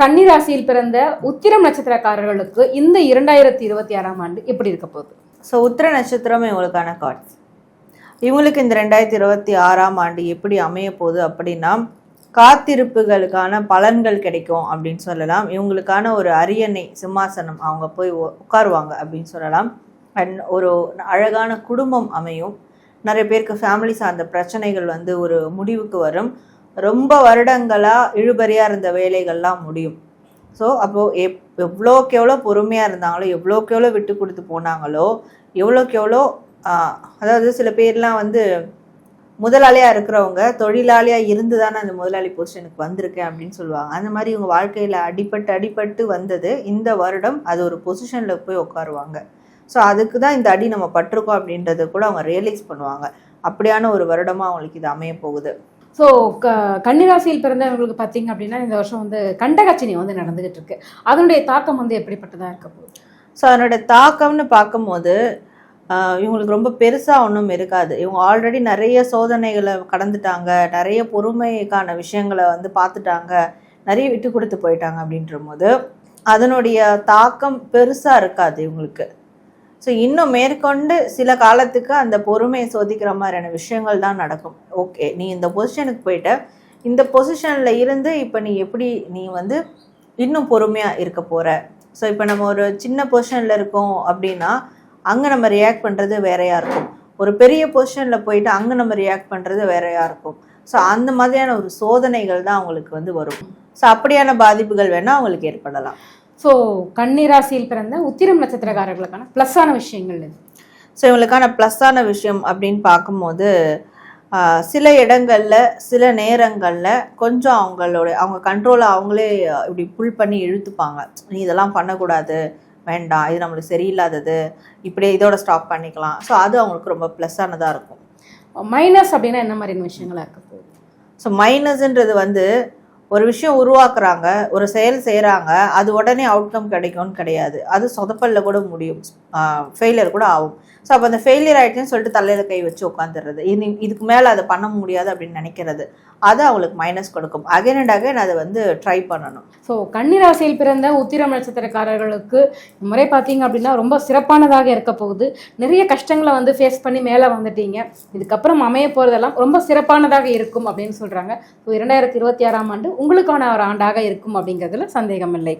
கன்னிராசியில் பிறந்த உத்திரம் நட்சத்திரக்காரர்களுக்கு இந்த இரண்டாயிரத்தி இருபத்தி ஆறாம் ஆண்டு எப்படி இருக்க போகுது? ஸோ உத்திர நட்சத்திரம் இவங்களுக்கான கார்ட்ஸ் இவங்களுக்கு இந்த ரெண்டாயிரத்தி இருபத்தி ஆறாம் ஆண்டு எப்படி அமைய போகுது அப்படின்னா காத்திருப்புகளுக்கான பலன்கள் கிடைக்கும் அப்படின்னு சொல்லலாம். இவங்களுக்கான ஒரு அரியணை சிம்மாசனம் அவங்க போய் உட்காருவாங்க அப்படின்னு சொல்லலாம். அண்ட் ஒரு அழகான குடும்பம் அமையும். நிறைய பேருக்கு ஃபேமிலி சார்ந்த பிரச்சனைகள் வந்து ஒரு முடிவுக்கு வரும். ரொம்ப வருடங்களாக இழுபறியாக இருந்த வேலைகள்லாம் முடியும். ஸோ அப்போது எப் எவ்வளோக்கு எவ்வளோ பொறுமையாக இருந்தாங்களோ எவ்வளோக்கு எவ்வளோ விட்டு கொடுத்து போனாங்களோ எவ்வளோக்கு எவ்வளோ அதாவது சில பேர்லாம் வந்து முதலாளியாக இருக்கிறவங்க தொழிலாளியாக இருந்து தானே அந்த முதலாளி பொசிஷனுக்கு வந்திருக்கேன் அப்படின்னு சொல்லுவாங்க. அந்த மாதிரி இவங்க வாழ்க்கையில் அடிபட்டு அடிபட்டு வந்தது இந்த வருடம் அது ஒரு பொசிஷனில் போய் உட்காருவாங்க ஸோ அதுக்கு தான் இந்த அடி நம்ம பட்டிருக்கோம் அப்படின்றத கூட அவங்க ரியலைஸ் பண்ணுவாங்க. அப்படியான ஒரு வருடமாக அவங்களுக்கு இது அமைய போகுது. ஸோ க கன்னிராசியில் பிறந்தவங்களுக்கு பார்த்தீங்க அப்படின்னா இந்த வருஷம் வந்து கண்டகச்சினி வந்து நடந்துகிட்டு இருக்கு. அதனுடைய தாக்கம் வந்து எப்படிப்பட்டதாக இருக்க போகுது? ஸோ அதனோட தாக்கம்னு பார்க்கும்போது இவங்களுக்கு ரொம்ப பெருசாக ஒன்றும் இருக்காது. இவங்க ஆல்ரெடி நிறைய சோதனைகளை கடந்துட்டாங்க. நிறைய பொறுமைக்கான விஷயங்களை வந்து பார்த்துட்டாங்க. நிறைய விட்டு கொடுத்து போயிட்டாங்க அப்படின்ற போது அதனுடைய தாக்கம் பெருசாக இருக்காது இவங்களுக்கு. ஸோ இன்னும் மேற்கொண்டு சில காலத்துக்கு அந்த பொறுமையை சோதிக்கிற மாதிரியான விஷயங்கள் தான் நடக்கும். ஓகே நீ இந்த பொசிஷனுக்கு போயிட்ட. இந்த பொசிஷனில் இருந்து இப்போ நீ எப்படி நீ வந்து இன்னும் பொறுமையாக இருக்க போகிற ஸோ இப்போ நம்ம ஒரு சின்ன பொசிஷனில் இருக்கோம் அப்படின்னா அங்கே நம்ம ரியாக்ட் பண்ணுறது வேறையாக இருக்கும். ஒரு பெரிய பொசிஷனில் போயிட்டு அங்கே நம்ம ரியாக்ட் பண்ணுறது வேறையாக இருக்கும். ஸோ அந்த மாதிரியான ஒரு சோதனைகள் தான் அவங்களுக்கு வந்து வரும். ஸோ அப்படியான பாதிப்புகள் வேணால் அவங்களுக்கு ஏற்படலாம். ஸோ கன்னிராசியில் பிறந்த உத்திரம் நட்சத்திரக்காரர்களுக்கான ப்ளஸ்ஸான விஷயங்கள் இது ஸோ இவங்களுக்கான ப்ளஸ்ஸான விஷயம் அப்படின்னு பார்க்கும்போது சில இடங்களில் சில நேரங்களில் கொஞ்சம் அவங்களோட அவங்க கண்ட்ரோலை அவங்களே இப்படி புல் பண்ணி இழுத்துப்பாங்க. நீ இதெல்லாம் பண்ணக்கூடாது வேண்டாம் இது நம்மளுக்கு சரியில்லாதது இப்படியே இதோட ஸ்டாப் பண்ணிக்கலாம். ஸோ அது அவங்களுக்கு ரொம்ப ப்ளஸ்ஸானதாக இருக்கும். மைனஸ் அப்படின்னா என்ன மாதிரியான விஷயங்களா இருக்க போகுது? ஸோ மைனஸ்ன்றது வந்து ஒரு விஷயம் உருவாக்குறாங்க ஒரு செயல் செய்கிறாங்க அது உடனே அவுட்கம் கிடைக்கும்னு கிடையாது. அது சொதப்பல்ல கூட முடியும். ஃபெயிலியர் கூட ஆகும். ஸோ அப்போ அந்த ஃபெயிலியர் ஆகிட்டேன்னு சொல்லிட்டு தலையில் கை வச்சு உட்காந்துடுறது இது இதுக்கு மேலே அதை பண்ண முடியாது அப்படின்னு நினைக்கிறது. அது அவங்களுக்கு மைனஸ் கொடுக்கும். அகைன் அண்ட் அகைன் அதை வந்து ட்ரை பண்ணணும். ஸோ கன்னிராசியில் பிறந்த உத்திரம் நட்சத்திரக்காரர்களுக்கு முறை பார்த்தீங்க அப்படின்னா ரொம்ப சிறப்பானதாக இருக்க போகுது. நிறைய கஷ்டங்களை வந்து ஃபேஸ் பண்ணி மேலே வந்துட்டீங்க. இதுக்கப்புறம் அமைய போகிறதெல்லாம் ரொம்ப சிறப்பானதாக இருக்கும் அப்படின்னு சொல்கிறாங்க ஸோ இரண்டாயிரத்தி இருபத்தி ஆறாம் ஆண்டு உங்களுக்கான ஒரு ஆண்டாக இருக்கும் அப்படிங்கிறதுல சந்தேகம் இல்லை